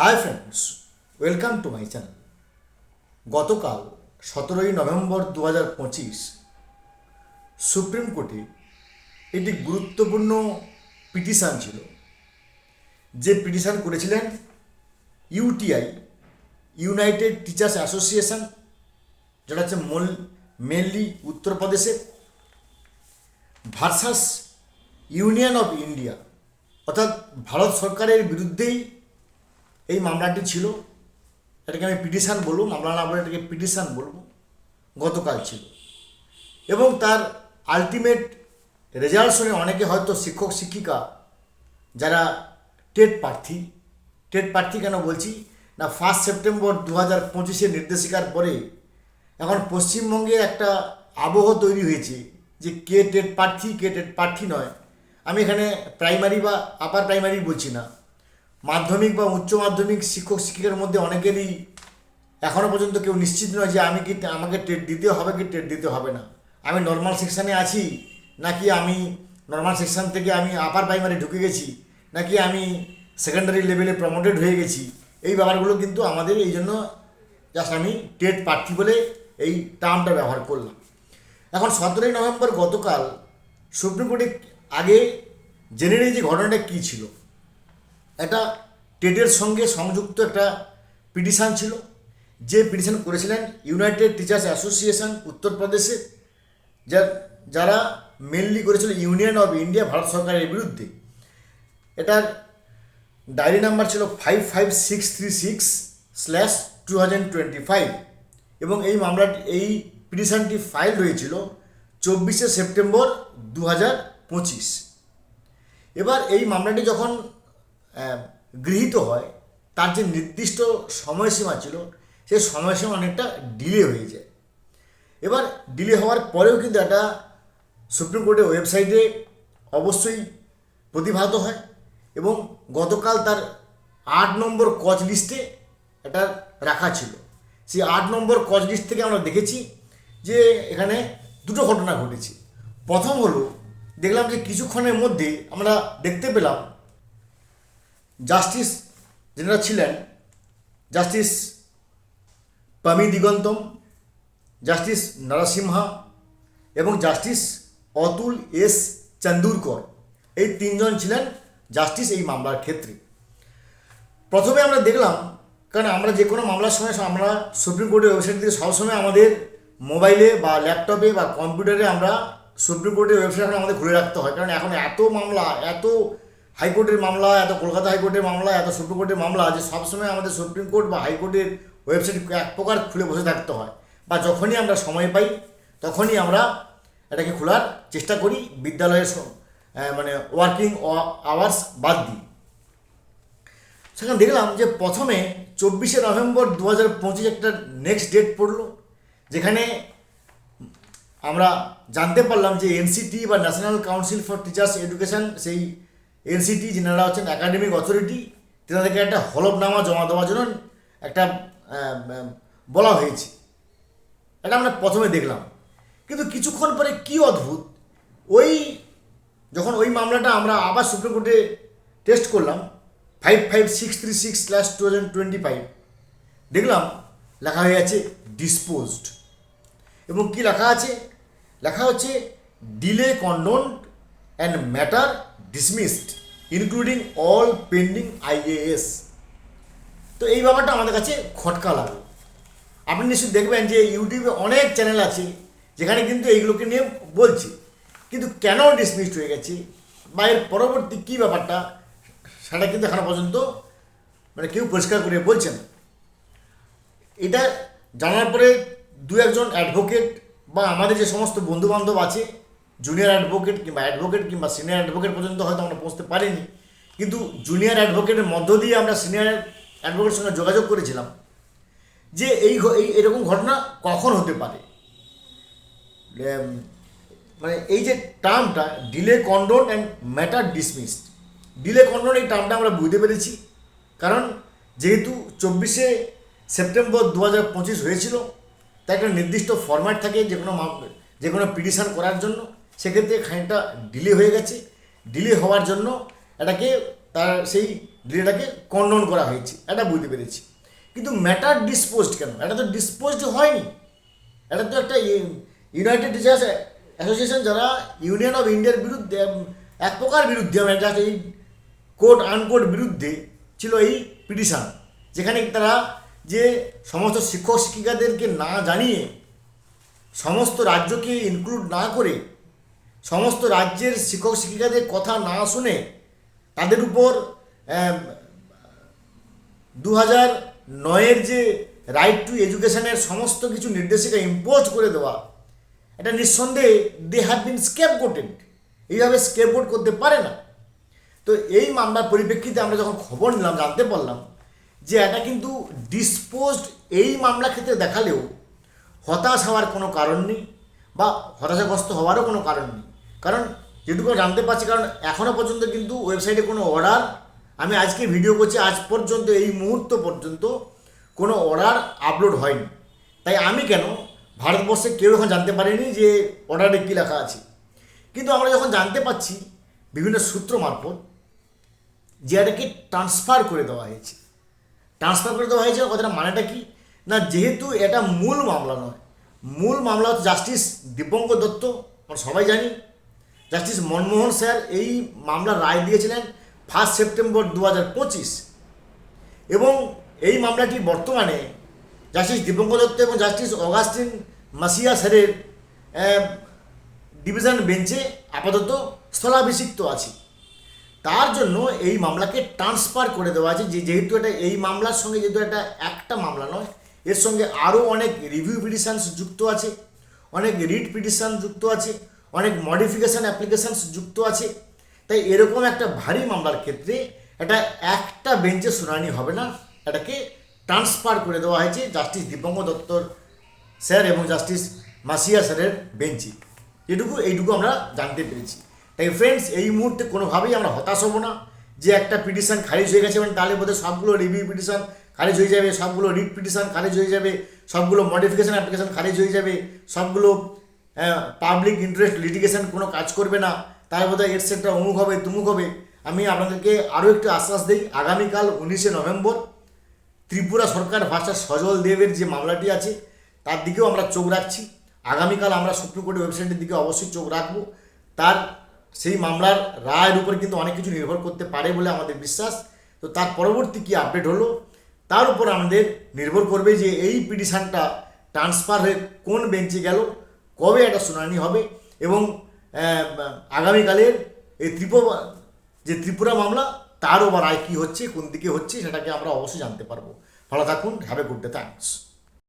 Hi friends welcome to my channel গতকাল সতেরোই November দু হাজার পঁচিশ সুপ্রিম কোর্টে একটি গুরুত্বপূর্ণ পিটিশান ছিল, যে পিটিশান করেছিলেন ইউটিআই ইউনাইটেড টিচার্স অ্যাসোসিয়েশন, যেটা হচ্ছে মূল, মেনলি উত্তরপ্রদেশের, ভার্সাস ইউনিয়ন অফ ইন্ডিয়া, অর্থাৎ ভারত সরকারের বিরুদ্ধেই এই মামলাটি ছিল, এটাকে আমি পিটিশান বলব, মামলা না বলে এটাকে পিটিশান বলব, গতকাল ছিল। এবং তার আলটিমেট রেজাল্ট শুনে অনেকে হয়তো শিক্ষক, শিক্ষিকা যারা টেট প্রার্থী টেট প্রার্থী কেন বলছি? না ফার্স্ট সেপ্টেম্বর দু হাজার পঁচিশের নির্দেশিকার পরে এখন পশ্চিমবঙ্গে একটা আবহ তৈরি হয়েছে যে কে টেট প্রার্থী, কে টেট প্রার্থী নয়। আমি এখানে প্রাইমারি বা আপার প্রাইমারি বলছি না। মাধ্যমিক বা উচ্চ মাধ্যমিক শিক্ষক শিক্ষিকার মধ্যে অনেকেরই এখনও পর্যন্ত কেউ নিশ্চিত নয় যে আমি কি আমাকে টেট দিতে হবে কি টেট দিতে হবে না। আমি নর্মাল সেকশানে আছি, নাকি আমি নর্মাল সেকশান থেকে আমি আপার প্রাইমারি ঢুকে গেছি, নাকি আমি সেকেন্ডারি লেভেলে প্রমোটেড হয়ে গেছি। এই ব্যাপারগুলো কিন্তু আমাদের এই জন্য জাস্ট আমি টেট প্রার্থী বলে এই টার্মটা ব্যবহার করলাম। এখন সতেরোই নভেম্বর গতকাল সুপ্রিম কোর্টে আগে জেনে নিই যে ঘটনাটা কী ছিল। এটা টেটের সঙ্গে সংযুক্ত একটা পিটিশান ছিল। যে পিটিশন করেছিলেন ইউনাইটেড টিচার্স অ্যাসোসিয়েশন উত্তরপ্রদেশে যা যারা মেনলি করেছিল ইউনিয়ন অফ ইন্ডিয়া ভারত সরকারের বিরুদ্ধে। এটার ডায়েরি নাম্বার ছিল five five six three six slash two thousand twenty five এবং এই মামলাটি এই পিটিশানটি ফাইল হয়েছিল চব্বিশে সেপ্টেম্বর দু হাজার পঁচিশ। এবার এই মামলাটি যখন গৃহীত হয়, তার যে নির্দিষ্ট সময়সীমা ছিল সেই সময়সীমা অনেকটা ডিলে হয়ে যায়। এবার ডিলে হওয়ার পরেও কিন্তু একটা সুপ্রিম কোর্টের ওয়েবসাইটে অবশ্যই প্রতিভাত হয় এবং গতকাল তার আট নম্বর কজ লিস্টে এটা রাখা ছিল। সেই আট নম্বর কজ লিস্ট থেকে আমরা দেখেছি যে এখানে দুটো ঘটনা ঘটেছে। প্রথম হলো, দেখলাম যে কিছুক্ষণের মধ্যে আমরা দেখতে পেলাম জাস্টিস যেনারা ছিলেন, justice Pamidighantam, justice Narasimha এবং জাস্টিস অতুল এস চন্দুরকর। এই তিনজন ছিলেন জাস্টিস এই মামলার ক্ষেত্রে। প্রথমে আমরা দেখলাম, কারণ আমরা যে কোনো মামলার সময় আমরা সুপ্রিম কোর্টের ওয়েবসাইট থেকে সবসময় আমাদের মোবাইলে বা ল্যাপটপে বা কম্পিউটারে আমরা সুপ্রিম কোর্টের ওয়েবসাইট আমাদের ঘুরে রাখতে হয়। কারণ এখন এত মামলা, এত হাইকোর্টের মামলা, এত কলকাতা হাইকোর্টের মামলা, এত সুপ্রিম কোর্টের মামলা, যে সবসময় আমাদের সুপ্রিম কোর্ট বা হাইকোর্টের ওয়েবসাইট এক প্রকার খুলে বসে থাকতে হয়। বা যখনই আমরা সময় পাই, তখনই আমরা এটাকে খোলার চেষ্টা করি, বিদ্যালয়ের মানে ওয়ার্কিং আওয়ার্স বাদ দিই সেখানে দেখলাম যে প্রথমে চব্বিশে নভেম্বর দু হাজার পঁচিশ একটা নেক্সট ডেট পড়ল, যেখানে আমরা জানতে পারলাম যে এনসিটি বা national council for teachers education সেই এনসিটি, যেনারা হচ্ছেন একাডেমিক অথরিটি তেনাদেরকে একটা হলফনামা জমা দেওয়ার জন্য একটা বলা হয়েছে। এটা আমরা প্রথমে দেখলাম। কিন্তু কিছুক্ষণ পরে কি অদ্ভুত, ওই যখন ওই মামলাটা আমরা আবার সুপ্রিম কোর্টে টেস্ট করলাম five five six three six slash two thousand twenty five দেখলাম লেখা হয়ে আছে ডিসপোজড এবং কি লেখা আছে? লেখা হচ্ছে delay condoned and matter dismissed including all pending IAS তো এই ব্যাপারটা আমাদের কাছে খটকা লাগল আপনি নিশ্চয়ই দেখবেন যে ইউটিউবে অনেক চ্যানেল আছে, যেখানে কিন্তু এইগুলোকে নিয়ে বলছে। কিন্তু কেন ডিসমিসড হয়ে গেছে? বা এর পরবর্তী কী ব্যাপারটা? সেটা কিন্তু এখনও পর্যন্ত মানে কেউ পরিষ্কার করে বলছেন এটা জানার পরে দু একজন অ্যাডভোকেট বা আমাদের যে সমস্ত বন্ধুবান্ধব আছে জুনিয়র অ্যাডভোকেট কিংবা অ্যাডভোকেট কিংবা সিনিয়র অ্যাডভোকেট পর্যন্ত হয়তো আমরা পৌঁছতে পারিনি। কিন্তু জুনিয়র অ্যাডভোকেটের মধ্য দিয়ে আমরা সিনিয়র অ্যাডভোকেটের সঙ্গে যোগাযোগ করেছিলাম যে এই এই এরকম ঘটনা কখন হতে পারে। মানে এই যে টার্মটা delay condone and matter dismissed delay condone এই টার্মটা আমরা বুঝতে পেরেছি। কারণ যেহেতু চব্বিশে সেপ্টেম্বর দু হাজার পঁচিশ হয়েছিল, তাই একটা নির্দিষ্ট ফরম্যাট থাকে যে কোনো যে কোনো পিটিশন করার জন্য। সেক্ষেত্রে খানিকটা ডিলে হয়ে গেছে। ডিলে হওয়ার জন্য এটাকে, তার সেই ডিলেটাকে কন্ডন করা হয়েছে। এটা বুঝতে পেরেছি। কিন্তু ম্যাটার ডিসপোজড কেন? এটা তো ডিসপোজড হয়নি। এটা তো একটা ইউনাইটেড টিচার্স অ্যাসোসিয়েশন যারা ইউনিয়ন অফ ইন্ডিয়ার বিরুদ্ধে এক প্রকার বিরুদ্ধে মানে জাস্ট এই কোর্ট আনকোর্ট বিরুদ্ধে ছিল এই পিটিশন যেখানে তারা যে সমস্ত শিক্ষক শিক্ষিকাদেরকে না জানিয়ে, সমস্ত রাজ্যকে ইনক্লুড না করে সমস্ত রাজ্যের শিক্ষক শিক্ষিকাদের কথা না শুনে তাদের উপর দু হাজার নয়ের যে রাইট টু এডুকেশনের সমস্ত কিছু নির্দেশিকা ইম্পোজ করে দেওয়া, এটা নিঃসন্দেহে দে হ্যাভ বিন স্কেপ গোটেড এইভাবে স্কেপ করতে পারে না। তো এই মামলার পরিপ্রেক্ষিতে আমরা যখন খবর নিলাম, জানতে পারলাম যে এটা কিন্তু ডিসপোজড এই মামলা ক্ষেত্রে দেখালেও হতাশ হওয়ার কোনো কারণ নেই বা হতাশাগ্রস্ত হওয়ারও কোনো কারণ নেই। কারণ যেটুকু জানতে পারছি, কারণ এখনও পর্যন্ত কিন্তু ওয়েবসাইটে কোনো অর্ডার আমি আজকে ভিডিও করছি, আজ পর্যন্ত, এই মুহূর্ত পর্যন্ত কোনো অর্ডার আপলোড হয়নি। তাই আমি কেন ভারতবর্ষে কেউ এখন জানতে পারেনি যে অর্ডারে কী লেখা আছে? কিন্তু আমরা যখন জানতে পাচ্ছি বিভিন্ন সূত্র মারফত, যে এটাকে ট্রান্সফার করে দেওয়া হয়েছে। ট্রান্সফার করে দেওয়া হয়েছে কথাটা মানেটা কি? না, যেহেতু এটা মূল মামলা নয়, মূল মামলা হচ্ছে জাস্টিস দীপঙ্কর দত্ত, আমরা সবাই জানি জাস্টিস মনমোহন স্যার এই মামলার রায় দিয়েছিলেন ফার্স্ট সেপ্টেম্বর দু হাজার পঁচিশ। এবং এই মামলাটি বর্তমানে জাস্টিস দীপঙ্কর দত্ত এবং জাস্টিস অগাস্টিন মাসিয়া স্যারের ডিভিশন বেঞ্চে আপাতত স্থলাভিষিক্ত আছে। তার জন্য এই মামলাকে ট্রান্সফার করে দেওয়া আছে যে যেহেতু এটা এই মামলার সঙ্গে যেহেতু এটা একটা মামলা নয়, এর সঙ্গে আরও অনেক রিভিউ পিটিশনস যুক্ত আছে, অনেক রিট পিটিশন যুক্ত আছে অনেক মডিফিকেশান অ্যাপ্লিকেশানস যুক্ত আছে। তাই এরকম একটা ভারী মামলার ক্ষেত্রে এটা একটা বেঞ্চে শুনানি হবে না। এটাকে ট্রান্সফার করে দেওয়া হয়েছে জাস্টিস দীপঙ্কর দত্তর স্যার এবং জাস্টিস মাসিয়া স্যারের বেঞ্চে। এটুকু, এইটুকু আমরা জানতে পেরেছি। তাই ফ্রেন্ডস এই মুহূর্তে কোনোভাবেই আমরা হতাশ হব না যে একটা পিটিশন খারিজ হয়ে গেছে মানে তাহলে বোধহয় সবগুলো রিভিউ পিটিশন খারিজ হয়ে যাবে, সবগুলো রিট পিটিশন খারিজ হয়ে যাবে, সবগুলো মডিফিকেশান অ্যাপ্লিকেশন খারিজ হয়ে যাবে, সবগুলো পাবলিক ইন্টারেস্ট লিটিগেশন কোনো কাজ করবে না তার বোধহয় এটসেট্রা অমুক হবে, তুমুক হবে। আমি আপনাদেরকে আরও একটু আশ্বাস দিই, আগামীকাল উনিশে নভেম্বর ত্রিপুরা সরকার ভাষা সজল দেবের যে মামলাটি আছে, তার দিকেও আমরা চোখ রাখছি। আগামীকাল আমরা সুপ্রিম কোর্টের ওয়েবসাইটের দিকে অবশ্যই চোখ রাখব। তার সেই মামলার রায়ের উপর কিন্তু অনেক কিছু নির্ভর করতে পারে বলে আমাদের বিশ্বাস। তো তার পরবর্তী কী আপডেট হলো, তার উপর আমাদের নির্ভর করবে যে এই পিটিশনটা ট্রান্সফার হয়ে কোন বেঞ্চে গেল। কবে একটা শুনানি হবে এবং আগামীকালের এই ত্রিপুরা যে ত্রিপুরা মামলা তারও বা রায় কী হচ্ছে, কোন দিকে হচ্ছে, সেটাকে আমরা অবশ্যই জানতে পারব। ভালো থাকুন have a good day thanks